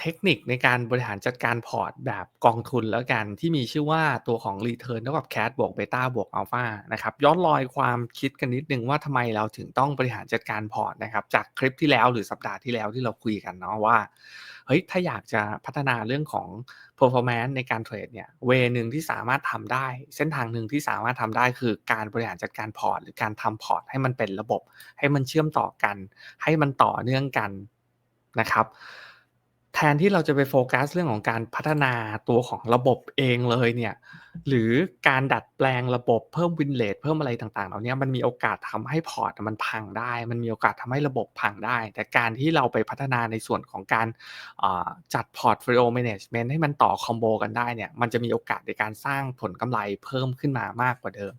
เทคนิคในการบริหารจัดการพอร์ตแบบกองทุนแล้วกันที่มีชื่อว่าตัวของ Return เท่ากับ Cash บวก Beta บวก Alpha นะครับย้อนรอยความคิดกันนิดนึงว่าทำไมเราถึงต้องบริหารจัดการพอร์ตนะครับจากคลิปที่แล้วหรือสัปดาห์ที่แล้วที่เราคุยกันเนาะว่าเฮ้ยถ้าอยากจะพัฒนาเรื่องของ performance ในการเทรดเนี่ยเวย์หนึ่งที่สามารถทำได้ เส้นทางหนึ่งที่สามารถทำได้คือการบริหารจัดการพอร์ต หรือการทำพอร์ตให้มันเป็นระบบ ให้มันเชื่อมต่อกัน ให้มันต่อเนื่องกันนะครับ ทนที่เราจะไปโฟกัสเรื่องของการพัฒนาตัวของระบบเองเลยเนี่ยหรือการดัดแปลงระบบเพิ่มวินเลทเพิ่มอะไรต่างๆเหล่านี้มันมีโอกาสทำให้พอร์ตมันพังได้ มันมีโอกาสทำให้ระบบพังได้ แต่การที่เราไปพัฒนาในส่วนของการจัดพอร์ตโฟลิโอแมネจเมนต์ให้มันต่อคอมโบกันได้เนี่ยมันจะมีโอกาสในการสร้างผลกำไรเพิ่มขึ้นมามากกว่าเดิม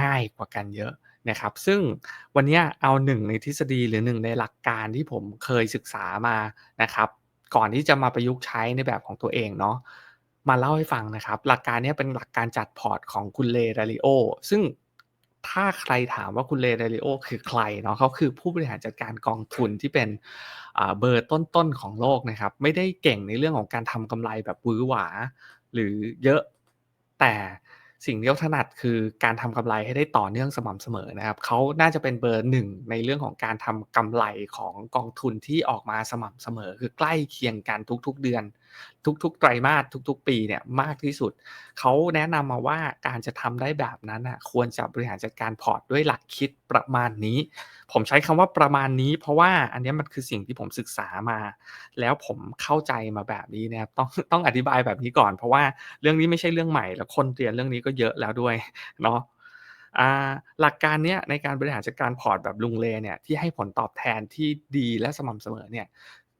ง่ายกว่ากันเยอะนะครับซึ่งวันนี้เอาหนึ่งในทฤษฎีหรือหนึ่งในหลักการที่ผมเคยศึกษามานะครับ ก่อนที่จะมาประยุกต์ใช้ในแบบของตัวเองเนาะมาเล่าให้ฟังนะครับ หลักการนี้เป็นหลักการจัดพอร์ตของคุณเลดาริโอซึ่งถ้าใครถามว่าคุณเลดาริโอคือใครเนาะเขาคือผู้บริหารจัดการกองทุนที่เป็นเบอร์ต้นๆของโลกนะครับ ไม่ได้เก่งในเรื่องของการทำกำไรแบบวือหวา หรือเยอะแต่ สิ่งที่เขาถนัดคือการทำกำไรให้ได้ต่อเนื่องสม่ำเสมอนะครับเขาน่าจะเป็นเบอร์หนึ่งในเรื่องของการทำกำไรของกองทุนที่ออกมาสม่ำเสมอ คือใกล้เคียงกันทุกๆเดือน ทุกๆ ไตรมาสทุก ๆ ปีเนี่ยมากที่สุด เขาแนะนำมาว่าการจะทำได้แบบนั้นน่ะควรจะบริหารจัดการพอร์ตด้วยหลักคิดประมาณนี้ ผมใช้คำว่าประมาณนี้ เพราะว่าอันนี้มันคือสิ่งที่ผมศึกษามา แล้วผมเข้าใจมาแบบนี้นะครับต้องต้องอธิบายแบบนี้ก่อน เพราะว่าเรื่องนี้ไม่ใช่เรื่องใหม่ แล้วคนเรียนเรื่องนี้ก็เยอะแล้วด้วยเนาะหลักการเนี้ยในการบริหารจัดการพอร์ตแบบลุงเลเนี่ยที่ให้ผลตอบแทนที่ดีและสม่ำเสมอเนี่ย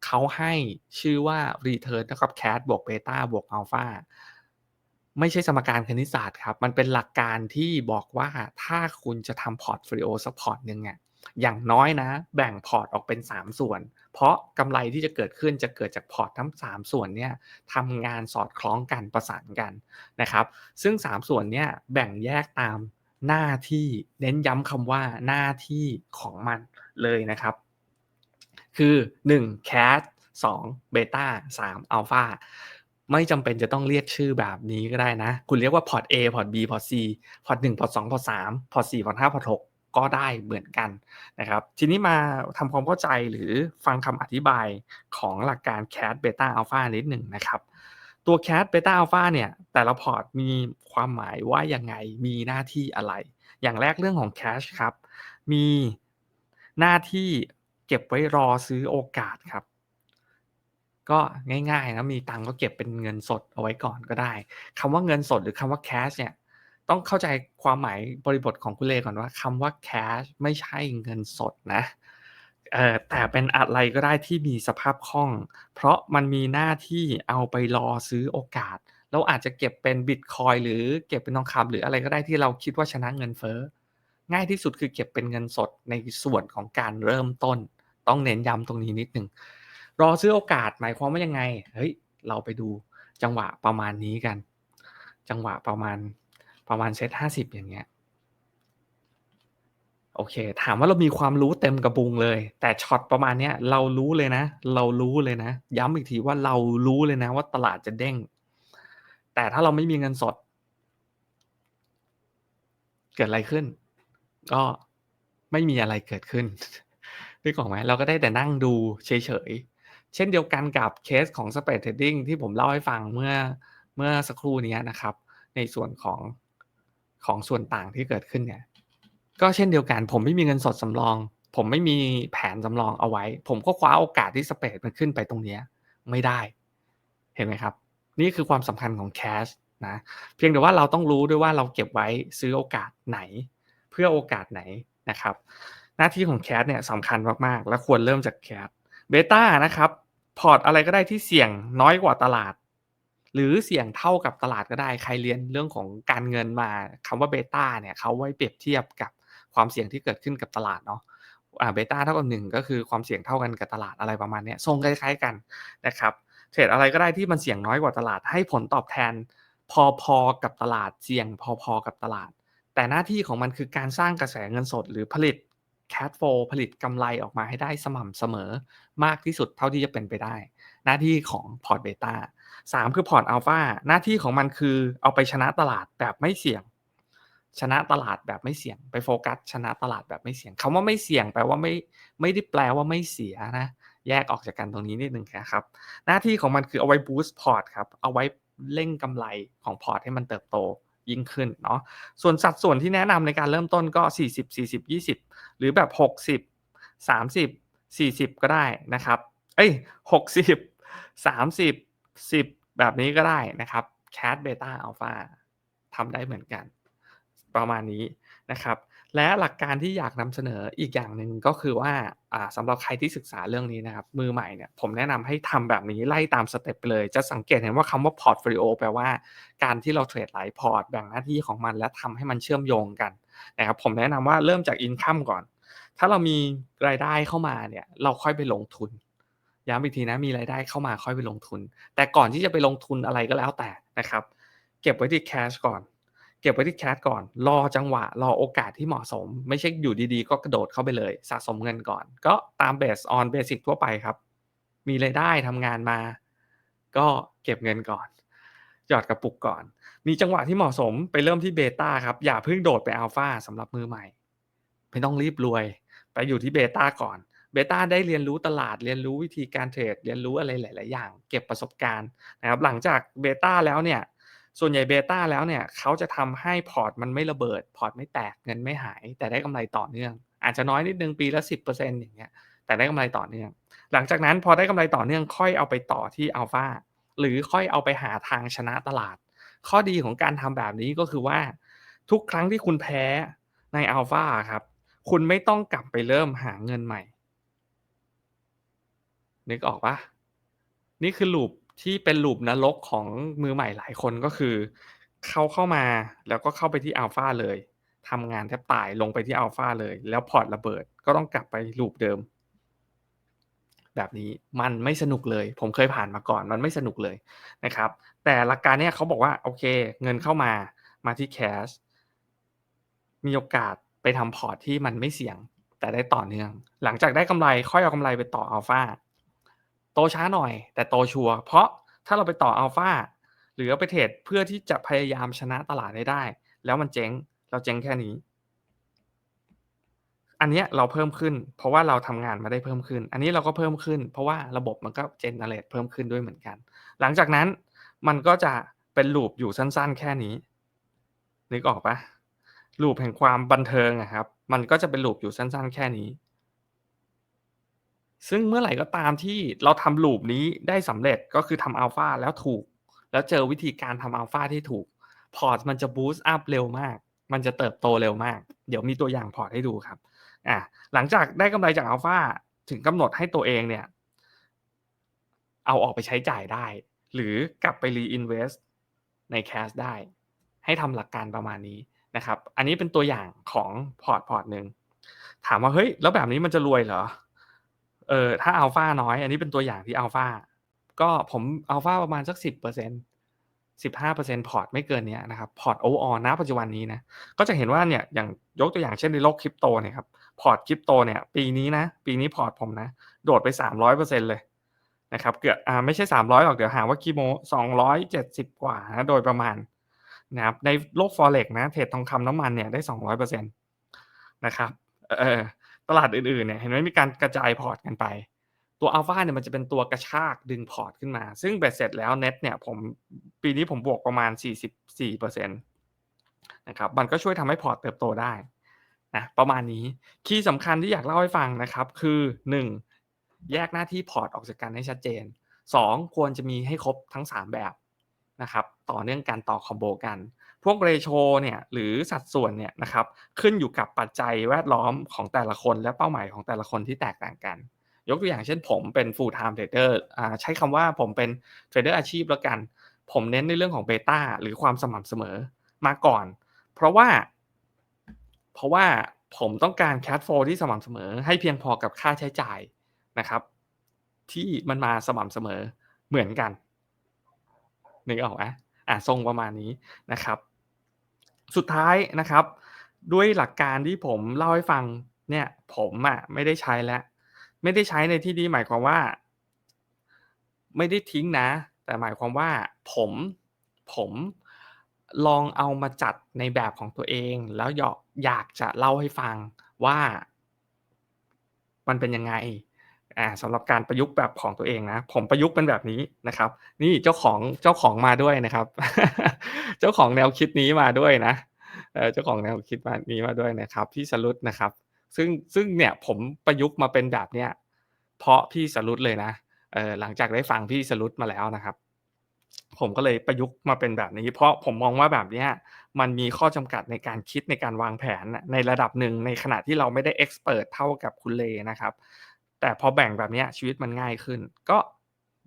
เขาให้ชื่อว่า return เท่ากับ cash บวก beta บวก alpha ไม่ใช่สมการคณิตศาสตร์ครับ มันเป็นหลักการที่บอกว่าถ้าคุณจะทำพอร์ตฟลิโอสักพอร์ตหนึ่งอะอย่างน้อยนะ แบ่งพอร์ตออกเป็น 3 ส่วน เพราะกำไรที่จะเกิดขึ้นจะเกิดจากพอร์ตทั้ง 3 ส่วนเนี่ยทำงานสอดคล้องกันประสานกันนะครับ ซึ่ง 3 ส่วนเนี่ยแบ่งแยกตามหน้าที่เน้นย้ำคำว่าหน้าที่ของมันเลยนะครับ คือ 1 cash 2 beta 3 alpha ไม่จำเป็นจะต้องเรียกชื่อแบบนี้ก็ได้นะ คุณเรียกว่าพอร์ต A พอร์ต B พอร์ต C พอร์ต1พอร์ต2พอร์ต3พอร์ต4พอร์ต5พอร์ต6ก็ได้เหมือนกันนะครับ ทีนี้มาทำความเข้าใจหรือฟังคำอธิบายของหลักการ cash beta alpha นิดหนึ่งนะครับ ตัว cash beta alpha เนี่ย แต่ละพอร์ตมีความหมายว่ายังไงมีหน้าที่อะไร อย่างแรกเรื่องของ cash ครับ มีหน้าที่ ก็บไว้รอซื้อโอกาสครับ ก็ง่ายๆนะมีตังก็เก็บเป็นเงินสดเอาไว้ก่อนก็ได้คำว่าเงินสดหรือคำว่า cash เนี่ยต้องเข้าใจความหมายบริบทของคุณเลก่อนว่าคำว่า cash ไม่ใช่เงินสดนะแต่เป็นอะไรก็ได้ที่มีสภาพคล่อง เพราะมันมีหน้าที่เอาไปรอซื้อโอกาสเราอาจจะเก็บเป็นบิตคอยหรือเก็บเป็นทองคำหรืออะไรก็ได้ที่เราคิดว่าชนะเงินเฟ้อง่ายที่สุดคือเก็บเป็นเงินสดในส่วนของการเริ่มต้น ต้องเน้นย้ำตรงนี้นิดหนึ่งรอซื้อโอกาสหมายความว่ายังไง เฮ้ย เราไปดูจังหวะประมาณนี้กัน จังหวะประมาณประมาณเซตห้าสิบอย่างเงี้ย โอเค ถามว่าเรามีความรู้เต็มกระบุงเลย แต่ช็อตประมาณเนี้ยเรารู้เลยนะ เรารู้เลยนะ ย้ำอีกทีว่าเรารู้เลยนะ ว่าตลาดจะเด้ง แต่ถ้าเราไม่มีเงินสด เกิดอะไรขึ้น ก็ไม่มีอะไรเกิดขึ้น นึกออกไหมเราก็ได้แต่นั่งดูเฉยๆ เช่นเดียวกันกับเคสของ spread trading ที่ผมเล่าให้ฟังเมื่อเมื่อสักครู่นี้นะครับ ในส่วนของของส่วนต่างที่เกิดขึ้นเนี่ยก็เช่นเดียวกัน ผมไม่มีเงินสดสำรอง ผมไม่มีแผนสำรองเอาไว้ ผมก็คว้าโอกาสที่สเปรดมันขึ้นไปตรงนี้ไม่ได้ เห็นไหมครับ นี่คือความสำคัญของแคชนะเพียงแต่ว่าเราต้องรู้ด้วยว่าเราเก็บไว้ซื้อโอกาสไหน เพื่อโอกาสไหนนะครับ หน้าที่ของแคชเนี่ยสำคัญมากๆ และควรเริ่มจากแคชเบต้านะครับ พอร์ตอะไรก็ได้ที่เสี่ยงน้อยกว่าตลาด หรือเสี่ยงเท่ากับตลาดก็ได้ ใครเรียนเรื่องของการเงินมาคำว่าเบต้าเนี่ยเขาไว้เปรียบเทียบกับความเสี่ยงที่เกิดขึ้นกับตลาดเนาะอ่าเบต้าเท่ากับหนึ่งก็คือความเสี่ยงเท่ากันกับตลาดอะไรประมาณนี้ทรงคล้ายๆกันนะครับเทรดอะไรก็ได้ที่มันเสี่ยงน้อยกว่าตลาด ให้ผลตอบแทนพอๆกับตลาดเสี่ยงพอๆกับตลาด แต่หน้าที่ของมันคือการสร้างกระแสเงินสด หรือผลิต cash flow ผลิตกำไรออกมาให้ได้สม่ำเสมอมากที่สุดเท่าที่จะเป็นไปได้ หน้าที่ของพอร์ตเบต้า3คือพอร์ตอัลฟาหน้าที่ของมันคือเอาไปชนะตลาดแบบไม่เสี่ยง ชนะตลาดแบบไม่เสี่ยง ไปโฟกัสชนะตลาดแบบไม่เสี่ยงคำว่าไม่เสี่ยงแปลว่าไม่ไม่ได้แปลว่าไม่เสียนะแยกออกจากกันตรงนี้นิดนึงนะครับหน้าที่ของมันคือเอาไว้บูสต์พอร์ตครับเอาไว้เร่งกำไรของพอร์ตให้มันเติบโต ยิ่งขึ้นเนาะส่วนสัดส่วนที่แนะนำในการเริ่มต้นก็ 40 40 20 หรือแบบ 60 30 40 ก็ได้นะครับ เอ้ย 60 30 10 แบบนี้ก็ได้นะครับ Cat Beta Alpha ทำได้เหมือนกัน ประมาณนี้นะครับ และหลักการที่อยากนำเสนออีกอย่างหนึ่งก็คือว่าสำหรับใครที่ศึกษาเรื่องนี้นะครับ มือใหม่เนี่ยผมแนะนำให้ทำแบบนี้ไล่ตามสเต็ปไปเลย จะสังเกตเห็นว่าคำว่าพอร์ตโฟลิโอแปลว่าการที่เราเทรดหลายพอร์ตแบ่งหน้าที่ของมันและทำให้มันเชื่อมโยงกันนะครับผมแนะนำว่าเริ่มจากอินคัมก่อน ถ้าเรามีรายได้เข้ามาเนี่ยเราค่อยไปลงทุนย้ำอีกทีนะมีรายได้เข้ามาค่อยไปลงทุน แต่ก่อนที่จะไปลงทุนอะไรก็แล้วแต่นะครับ เก็บไว้ที่แคชก่อน เก็บไว้ที่แคชก่อน รอจังหวะ รอโอกาสที่เหมาะสม ไม่ใช่อยู่ดีๆ ก็กระโดดเข้าไปเลย สะสมเงินก่อน ก็ตามเบสออนเบสิกทั่วไปครับ มีรายได้ทำงานมา ก็เก็บเงินก่อน หยอดกระปุกก่อน มีจังหวะที่เหมาะสมไปเริ่มที่เบต้าครับ อย่าเพิ่งโดดไปอัลฟาสำหรับมือใหม่ ไม่ต้องรีบรวย ไปอยู่ที่เบต้าก่อนเบต้าได้เรียนรู้ตลาดเรียนรู้วิธีการเทรดเรียนรู้อะไรหลาย ๆ อย่าง เก็บประสบการณ์นะครับหลังจากเบต้าแล้วเนี่ย ส่วนใหญ่เบต้าแล้วเนี่ยเขาจะทำให้พอร์ตมันไม่ระเบิด พอร์ตไม่แตกเงินไม่หาย แต่ได้กำไรต่อเนื่อง อาจจะน้อยนิดนึงปีละสิบเปอร์เซ็นต์อย่างเงี้ยแต่ได้กำไรต่อเนื่อง หลังจากนั้นพอได้กำไรต่อเนื่องค่อยเอาไปต่อที่อัลฟาหรือค่อยเอาไปหาทางชนะตลาด ข้อดีของการทำแบบนี้ก็คือว่า ทุกครั้งที่คุณแพ้ในอัลฟาครับ คุณไม่ต้องกลับไปเริ่มหาเงินใหม่นึกออกปะนี่คือลูป ที่เป็นลูปนรกของมือใหม่หลายคนก็คือเขาเข้ามาแล้วก็เข้าไปที่อัลฟาเลยทำงานแทบตายลงไปที่อัลฟาเลย แล้วพอร์ตระเบิดก็ต้องกลับไปลูปเดิม แบบนี้มันไม่สนุกเลย ผมเคยผ่านมาก่อนมันไม่สนุกเลยนะครับ แต่หลักการเนี้ยเขาบอกว่าโอเค เงินเข้ามามาที่แคชมีโอกาสไปทำพอร์ตที่มันไม่เสี่ยงแต่ได้ต่อเนื่อง หลังจากได้กำไรค่อยเอากำไรไปต่ออัลฟา โตช้าหน่อย แต่โตชัวร์เพราะถ้าเราไปต่ออัลฟาหรือเอาไปเทรดเพื่อที่จะพยายามชนะตลาดได้ได้ แล้วมันเจ๊งเราเจ๊งแค่นี้ อันนี้เราเพิ่มขึ้น เพราะว่าเราทำงานมาได้เพิ่มขึ้น อันนี้เราก็เพิ่มขึ้น เพราะว่าระบบมันก็เจนเนเรตเพิ่มขึ้นด้วยเหมือนกัน หลังจากนั้นมันก็จะเป็นลูปอยู่สั้นๆ แค่นี้นึกออกปะลูปแห่งความบันเทิงอะครับ มันก็จะเป็นลูปอยู่สั้นๆ แค่นี้ ซึ่งเมื่อไหร่ก็ตามที่เราทำลูปนี้ได้สำเร็จก็คือทำอัลฟาแล้วถูก แล้วเจอวิธีการทำอัลฟาที่ถูก พอร์ตมันจะบูสต์อัพเร็วมาก มันจะเติบโตเร็วมาก เดี๋ยวมีตัวอย่างพอร์ตให้ดูครับอะหลังจากได้กำไรจากอัลฟาถึงกำหนดให้ตัวเองเนี่ยเอาออกไปใช้จ่ายได้ หรือกลับไปรีอินเวสต์ในแคสได้ ให้ทำหลักการประมาณนี้นะครับ อันนี้เป็นตัวอย่างของพอร์ตพอร์ตหนึ่งถามว่าเฮ้ยแล้วแบบนี้มันจะรวยเหรอ เออถ้าอัลฟาน้อย อันนี้เป็นตัวอย่างที่อัลฟาก็ผมอัลฟาประมาณสักสิบเปอร์เซ็นสิบห้าเปอร์เซ็นพอร์ตไม่เกินเนี้ยนะครับพอร์ตโอออนะปัจจุบันนี้นะก็จะเห็นว่าเนี่ยอย่างยกตัวอย่างเช่นในโลกคริปโตเนี่ยครับพอร์ตคริปโตเนี่ยปีนี้นะปีนี้พอร์ตผมนะ โดดไปสามร้อยเปอร์เซ็นเลยนะครับเกือบอ่าไม่ใช่สามร้อยหรอกเดี๋ยวหาว่าคีโมสองร้อยเจ็ดสิบกว่านะโดยประมาณนะครับในโลกฟอเร็กนะเทรดทองคำน้ำมันเนี่ยได้สองร้อยเปอร์เซ็นตนะครับเออ ลาดอื่นๆเนี่ยเห็นไหมมีการกระจายพอร์ตกันไป ตัวอัลฟาเนี่ยมันจะเป็นตัวกระชากดึงพอร์ตขึ้นมา ซึ่งเบ็ดเสร็จแล้วเน็ตเนี่ยผมปีนี้ผมบวกประมาณ 44%นะครับมันก็ช่วยทำให้พอร์ตเติบโตได้นะประมาณนี้คีย์สำคัญที่อยากเล่าให้ฟังนะครับ คือ 1. แยกหน้าที่พอร์ตออกจากกันให้ชัดเจน 2. ควรจะมีให้ครบทั้ง 3 แบบ นะครับต่อเนื่องกันต่อคอมโบกัน พวกเรโชเนี่ยหรือสัดส่วนเนี่ยนะครับขึ้นอยู่กับปัจจัยแวดล้อมของแต่ละคนและเป้าหมายของแต่ละคนที่แตกต่างกัน ยกตัวอย่างเช่นผมเป็น full time trader อ่าใช้คำว่าผมเป็นเทรดเดอร์อาชีพแล้วกัน ผมเน้นในเรื่องของเบต้าหรือความสม่ำเสมอมาก่อน เพราะว่า เพราะว่าผมต้องการแค h โฟที่สม่ำเสมอ ให้เพียงพอกับค่าใช้จ่ายนะครับ ที่มันมาสม่ำเสมอเหมือนกัน นึกออกไหมอะทรงประมาณนี้นะครับ สุดท้ายนะครับ ด้วยหลักการที่ผมเล่าให้ฟังเนี่ยผมอะไม่ได้ใช้แล้ว ไม่ได้ใช้ในที่นี้หมายความว่า ไม่ได้ทิ้งนะ แต่หมายความว่าผมผมลองเอามาจัดในแบบของตัวเอง แล้วหยอกอยากจะเล่าให้ฟังว่ามันเป็นยังไง อ่าสำหรับการประยุกต์แบบของตัวเองนะ ผมประยุกต์เป็นแบบนี้นะครับ นี่เจ้าของเจ้าของมาด้วยนะครับ เจ้าของแนวคิดนี้มาด้วยนะเออเจ้าของแนวคิดมานี้มาด้วยนะครับ พี่สรุตนะครับ ซึ่งซึ่งเนี่ยผมประยุกต์มาเป็นแบบเนี้ยเพราะพี่สรุตเลยนะเออหลังจากได้ฟังพี่สรุตมาแล้วนะครับ ผมก็เลยประยุกต์มาเป็นแบบนี้ เพราะผมมองว่าแบบเนี้ยมันมีข้อจำกัดในการคิดในการวางแผนในระดับหนึ่งในขณะที่เราไม่ได้เอ็กซ์เปิร์ตเท่ากับคุณเลนะครับ แต่พอแบ่งแบบนี้ชีวิตมันง่ายขึ้น ก็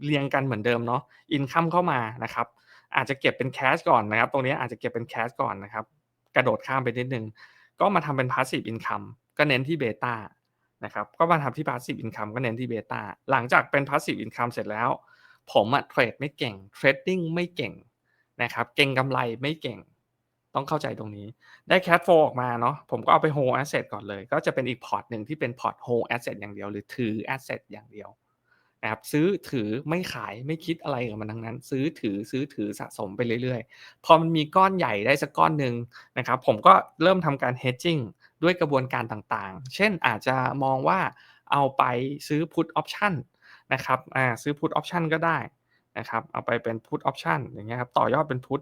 เรียงกันเหมือนเดิมเนาะอินคัมเข้ามานะครับอาจจะเก็บเป็นแคชก่อนนะครับ ตรงนี้อาจจะเก็บเป็นแคชก่อนนะครับ กระโดดข้ามไปนิดนึง ก็มาทำเป็น Passive Income ก็เน้นที่เบต้านะครับ ก็มาทำที่ Passive Income ก็เน้นที่เบต้าหลังจากเป็น Passive Income เสร็จแล้ว ผมอะเทรดไม่เก่ง Trading ไม่เก่งนะครับ เก็งกำไรไม่เก่ง ต้องเข้าใจตรงนี้ ได้ Cash Flow ออกมาเนาะผมก็เอาไป Hold Asset ก่อนเลย ก็จะเป็นอีกพอร์ตหนึ่งที่เป็นพอร์ต Hold Asset อย่างเดียว หรือถือ Asset อย่างเดียวนะครับซื้อถือไม่ขายไม่คิดอะไรกับมันทั้งนั้น ซื้อถือซื้อถือสะสมไปเรื่อยๆ พอมันมีก้อนใหญ่ได้สักก้อนหนึ่งนะครับผมก็เริ่มทำการ Hedging ด้วยกระบวนการต่างๆ เช่นอาจจะมองว่าเอาไปซื้อ Put Option นะครับอ่าซื้อ Put Option ก็ได้นะครับเอาไปเป็น Put Option อย่างเงี้ยครับต่อยอดเป็น Put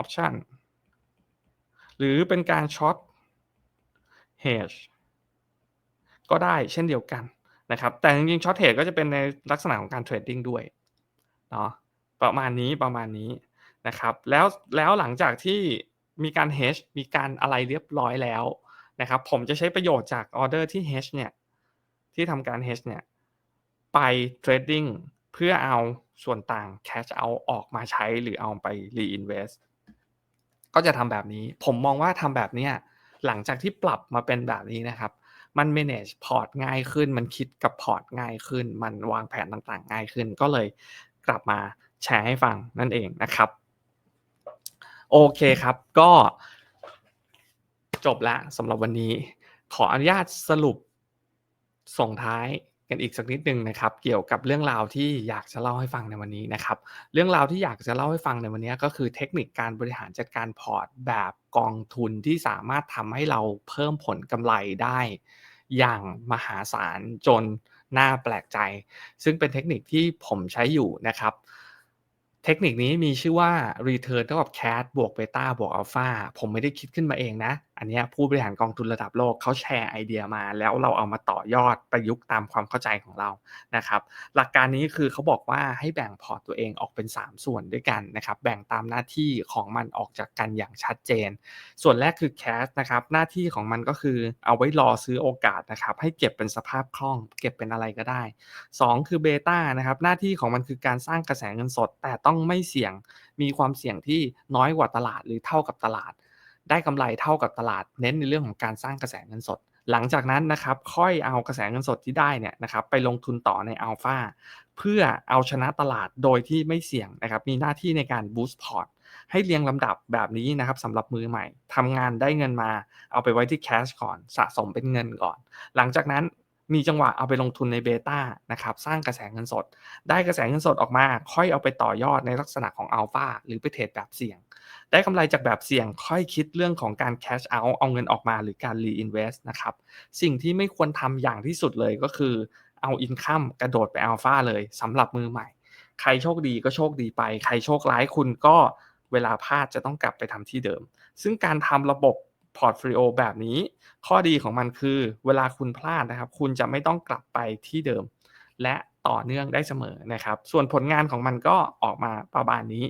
Option หรือเป็นการช็อต Hedge ก็ได้เช่นเดียวกันนะครับ แต่จริงๆช็อต Hedge ก็จะเป็นในลักษณะของการเทรดดิ้งด้วยเนาะประมาณนี้ประมาณนี้นะครับ แล้วแล้วหลังจากที่มีการ Hedge มีการอะไรเรียบร้อยแล้วนะครับ ผมจะใช้ประโยชน์จากออเดอร์ที่ Hedge เนี่ยที่ทำการ Hedge เนี่ยไปเทรดดิ้งเพื่อเอาส่วนต่าง Cash Out ออกมาใช้หรือเอาไป Reinvest ก็จะทำแบบนี้ ผมมองว่าทำแบบเนี้ยหลังจากที่ปรับมาเป็นแบบนี้นะครับ มัน manage พอร์ตง่ายขึ้น มันคิดกับพอร์ตง่ายขึ้น มันวางแผนต่างๆ ง่ายขึ้น ก็เลยกลับมาแชร์ให้ฟังนั่นเองนะครับ โอเคครับ ก็จบแล้วสำหรับวันนี้ ขออนุญาตสรุปส่งท้าย กันอีกสักนิดหนึ่งนะครับ เกี่ยวกับเรื่องราวที่อยากจะเล่าให้ฟังในวันนี้นะครับ เรื่องราวที่อยากจะเล่าให้ฟังในวันนี้ก็คือเทคนิคการบริหารจัดการพอร์ตแบบกองทุนที่สามารถทำให้เราเพิ่มผลกำไรได้ อย่างมหาศาลจนน่าแปลกใจ ซึ่งเป็นเทคนิคที่ผมใช้อยู่นะครับเทคนิคนี้มีชื่อว่า Return เท่ากับ Cash บวกเบต้าบวกอัลฟาผมไม่ได้คิดขึ้นมาเองนะ อันนี้ผู้บริหารกองทุนระดับโลกเขาแชร์ไอเดียมา แล้วเราเอามาต่อยอดประยุกต์ตามความเข้าใจของเรานะครับ หลักการนี้คือเขาบอกว่าให้แบ่งพอร์ตตัวเองออกเป็น 3 ส่วนด้วยกันนะครับ แบ่งตามหน้าที่ของมันออกจากกันอย่างชัดเจน ส่วนแรกคือ Cash นะครับ หน้าที่ของมันก็คือเอาไว้รอซื้อโอกาสนะครับ ให้เก็บเป็นสภาพคล่อง เก็บเป็นอะไรก็ได้ 2 คือเบต้านะครับ หน้าที่ของมันคือการสร้างกระแสเงินสด แต่ต้องไม่เสี่ยง มีความเสี่ยงที่น้อยกว่าตลาดหรือเท่ากับตลาด ได้กำไรเท่ากับตลาด เน้นในเรื่องของการสร้างกระแสเงินสด หลังจากนั้นนะครับค่อยเอากระแสเงินสดที่ได้เนี่ยนะครับไปลงทุนต่อในอัลฟาเพื่อเอาชนะตลาดโดยที่ไม่เสี่ยงนะครับมีหน้าที่ในการบูสต์พอร์ตให้เรียงลำดับแบบนี้นะครับสำหรับมือใหม่ทำงานได้เงินมา เอาไปไว้ที่แคชก่อนสะสมเป็นเงินก่อน หลังจากนั้นมีจังหวะเอาไปลงทุนในเบต้านะครับสร้างกระแสเงินสด ได้กระแสเงินสดออกมา ค่อยเอาไปต่อยอดในลักษณะของอัลฟาหรือไปเทรดแบบเสี่ยง ได้กำไรจากแบบเสี่ยงค่อยคิดเรื่องของการ cash out เอาเงินออกมาหรือการ reinvest นะครับ สิ่งที่ไม่ควรทำอย่างที่สุดเลยก็คือเอา income กระโดดไปอัลฟาเลยสำหรับมือใหม่ ใครโชคดีก็โชคดีไป ใครโชคร้ายคุณก็เวลาพลาดจะต้องกลับไปทำที่เดิม ซึ่งการทำระบบพอร์ตโฟลิโอแบบนี้ ข้อดีของมันคือเวลาคุณพลาดนะครับ คุณจะไม่ต้องกลับไปที่เดิม และต่อเนื่องได้เสมอนะครับ ส่วนผลงานของมันก็ออกมาประมาณนี้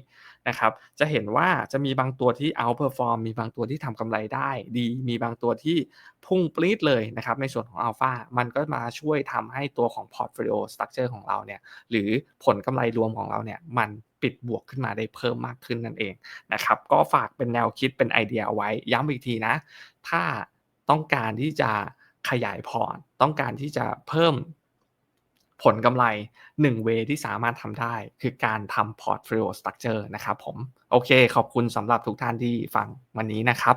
นะครับจะเห็นว่าจะมีบางตัวที่ outperform มีบางตัวที่ทำกำไรได้ดี มีบางตัวที่พุ่งปรี๊ดเลยนะครับในส่วนของ alpha มันก็มาช่วยทำให้ตัวของ portfolio structure ของเราเนี่ยหรือผลกำไรรวมของเราเนี่ยมันปิดบวกขึ้นมาได้เพิ่มมากขึ้นนั่นเองนะครับก็ฝากเป็นแนวคิดเป็นไอเดียเอาไว้ย้ำอีกทีนะ ถ้าต้องการที่จะขยายพอร์ตต้องการที่จะเพิ่ม ผลกำไร1เวที่สามารถทำได้ คือการทำ portfolio structure นะครับผม โอเค ขอบคุณสำหรับทุกท่านที่ฟังวันนี้นะครับ